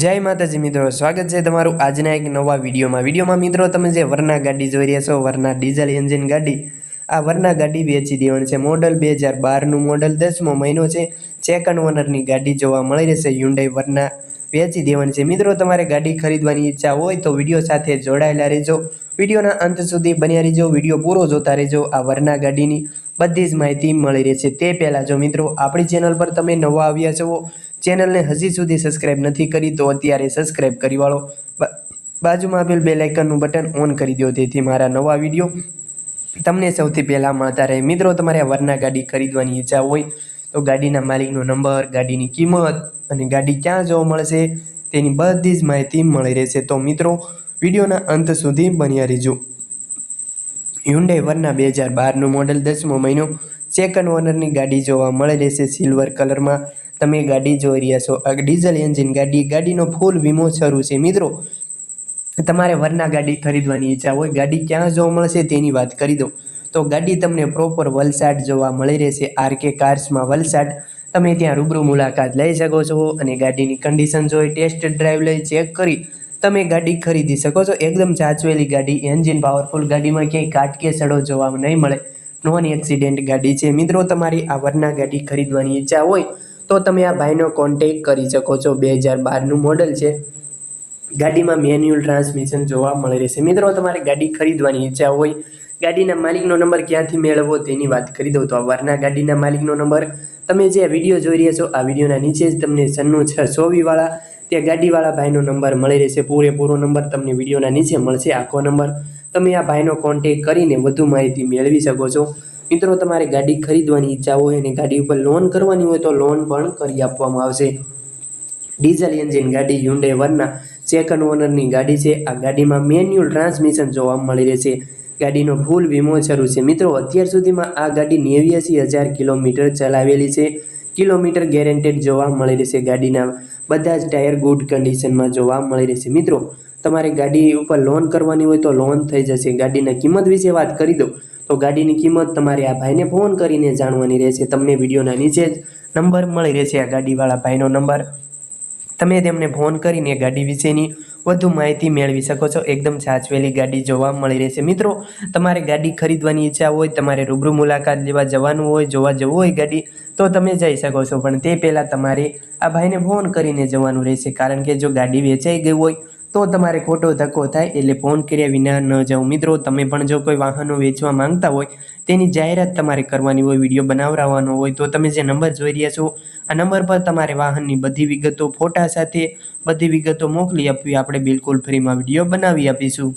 જય માતાજી મિત્રો, સ્વાગત છે તમારું આજના એક નવા વિડીયોમાં. વિડીયોમાં મિત્રો, તમે જે વરના ગાડી જોઈ રહ્યા છો, વરના ડીઝલ એન્જિન ગાડી, આ વરના ગાડી વેચી દેવાની છે. મોડલ બે હજાર બારનું મોડલ દસમો મહિનો છે. સેકન્ડ ઓનરની ગાડી જોવા મળી રહેશે. યુન્ડાઈ વરના વેચી દેવાની છે. મિત્રો, તમારે ગાડી ખરીદવાની ઈચ્છા હોય તો વીડિયો સાથે જોડાયેલા રહેજો. વિડીયોના અંત સુધી બન્યા રહેજો. વીડિયો પૂરો જોતા રહેજો. આ વરના ગાડીની બધી જ માહિતી મળી રહેશે. તે પહેલાં જો મિત્રો, આપણી ચેનલ પર તમે નવા આવ્યા છો ચેનલને હજી સુધી સબસ્ક્રાઇબ નથી કરી, તો અત્યારે સબસ્ક્રાઇબ કરી વાળો. બાજુમાં આપેલ બે લાઇકનનું બટન ઓન કરી દો તેથી મારા નવા વીડિયો તમને સૌથી પહેલાં મળતા રહે. મિત્રો, તમારે વરના ગાડી ખરીદવાની ઈચ્છા હોય, તો ગાડીના માલિકનો નંબર, ગાડીની કિંમત અને ગાડી ક્યાં જોવા મળશે, તેની બધી જ માહિતી મળી રહેશે. તો મિત્રો, વિડીયોના અંત સુધી બન્યા રહેજો. હ્યુન્ડાઈ વરના બે હજાર બારનું મોડલ દસમો મહિનો સેકન્ડ ઓનરની ગાડી જોવા મળી રહેશે સિલ્વર કલરમાં તમે ગાડી જોઈ રહ્યા છો. ડીઝલ એન્જિન ગાડી, ગાડીનો ફૂલ વીમો શરૂ છે. મિત્રો, તમારે વરના ગાડી ખરીદવાની ઈચ્છા હોય, ગાડી ક્યાં જોવા મળશે તેની વાત કરી દો તો ગાડી તમને પ્રોપર વલસાડ જોવા મળી રહેશે. આરકે કાર્સમાં વલસાડ. તમે ત્યાં રૂબરૂ મુલાકાત લઈ શકો છો અને ગાડીની કન્ડિશન જોઈ ટેસ્ટ ડ્રાઈવ લઈ ચેક કરી તમે ગાડી ખરીદી શકો છો. એકદમ સાચવેલી ગાડી એન્જિન પાવરફુલ ગાડીમાં ક્યાંય કાટકે સડો જોવા નહીં મળે. નોન એક્સિડેન્ટ ગાડી છે. મિત્રો, તમારી આ વરના ગાડી ખરીદવાની ઈચ્છા હોય તો તમે આ ભાઈનો કોન્ટેક કરી શકો છો. બે હજાર બારનું મોડલ છે. ગાડીમાં મેન્યુઅલ ટ્રાન્સમિશન જોવા મળી રહેશે. મિત્રો, તમારે ગાડી ખરીદવાની ઈચ્છા હોય, ગાડીના માલિકનો નંબર ક્યાંથી મેળવવો તેની વાત કરી દઉં તો આ વરના ગાડીના માલિકનો નંબર. તમે જે વીડિયો જોઈ રહ્યા છો, આ વિડીયોના નીચે જ તમને સન્નું છ સોવીવાળા ત્યાં ગાડીવાળા ભાઈનો નંબર મળી રહેશે. પૂરેપૂરો નંબર તમને વિડીયોના નીચે મળશે. આખો નંબર તમે આ ભાઈનો કોન્ટેક કરીને વધુ માહિતી મેળવી શકો છો. મિત્રો, તમારે ગાડી ખરીદવાની ઈચ્છા હોય અને ગાડી ઉપર લોન કરવાની હોય તો લોન પણ કરી આપવામાં આવશે. ડીઝલ એન્જિન ગાડી હ્યુન્ડે વનના સેકન્ડ ઓનરની ગાડી છે. આ ગાડીમાં મેન્યુઅલ ટ્રાન્સમિશન જોવા મળી રહેશે ગાડીનો ફૂલ વીમો શરૂ છે. મિત્રો, અત્યાર સુધીમાં આ ગાડી નેવ્યાસી હજાર કિલોમીટર ચલાવેલી છે. કિલોમીટર ગેરેન્ટેડ જોવા મળી રહેશે ગાડીના. બધા જ ટાયર ગુડ કન્ડિશનમાં જોવા મળી રહેશે મિત્રો તમારે ગાડી ઉપર લોન કરવાની હોય તો લોન થઈ જશે. ગાડીના કિંમત વિશે વાત કરી દો તો ગાડીની કિંમત તમારે આ ભાઈને ફોન કરીને જાણવાની રહેશે. તમને વિડીયોના નીચે જ નંબર મળી રહેશે આ ગાડીવાળા ભાઈનો નંબર. તમે તેમને ફોન કરીને ગાડી વિશેની વધુ માહિતી મેળવી શકો છો. એકદમ સાચવેલી ગાડી જોવા મળી રહેશે. મિત્રો, તમારે ગાડી ખરીદવાની ઈચ્છા હોય, તમારે રૂબરૂ મુલાકાત લેવા જવાનું હોય, જોવા જવું હોય ગાડી, તો તમે જઈ શકો છો. પણ તે પહેલાં તમારે આ ભાઈને ફોન કરીને જવાનું રહેશે. કારણ કે જો ગાડી વેચાઈ ગઈ હોય તો તમારે ખોટો ધક્કો થાય એટલે ફોન કર્યા વિના ન જાઓ. મિત્રો, તમે પણ જો કોઈ વાહનો વેચવા માંગતા હોય, તેની જાહેરાત તમારે કરવાની હોય, વીડિયો બનાવવાનો હોય, તો તમે જે નંબર જોઈ રહ્યા છો, આ નંબર પર તમારે વાહનની બધી વિગતો, ફોટા સાથે બધી વિગતો મોકલી આપવી. આપણે બિલકુલ ફ્રીમાં વીડિયો બનાવી આપીશું.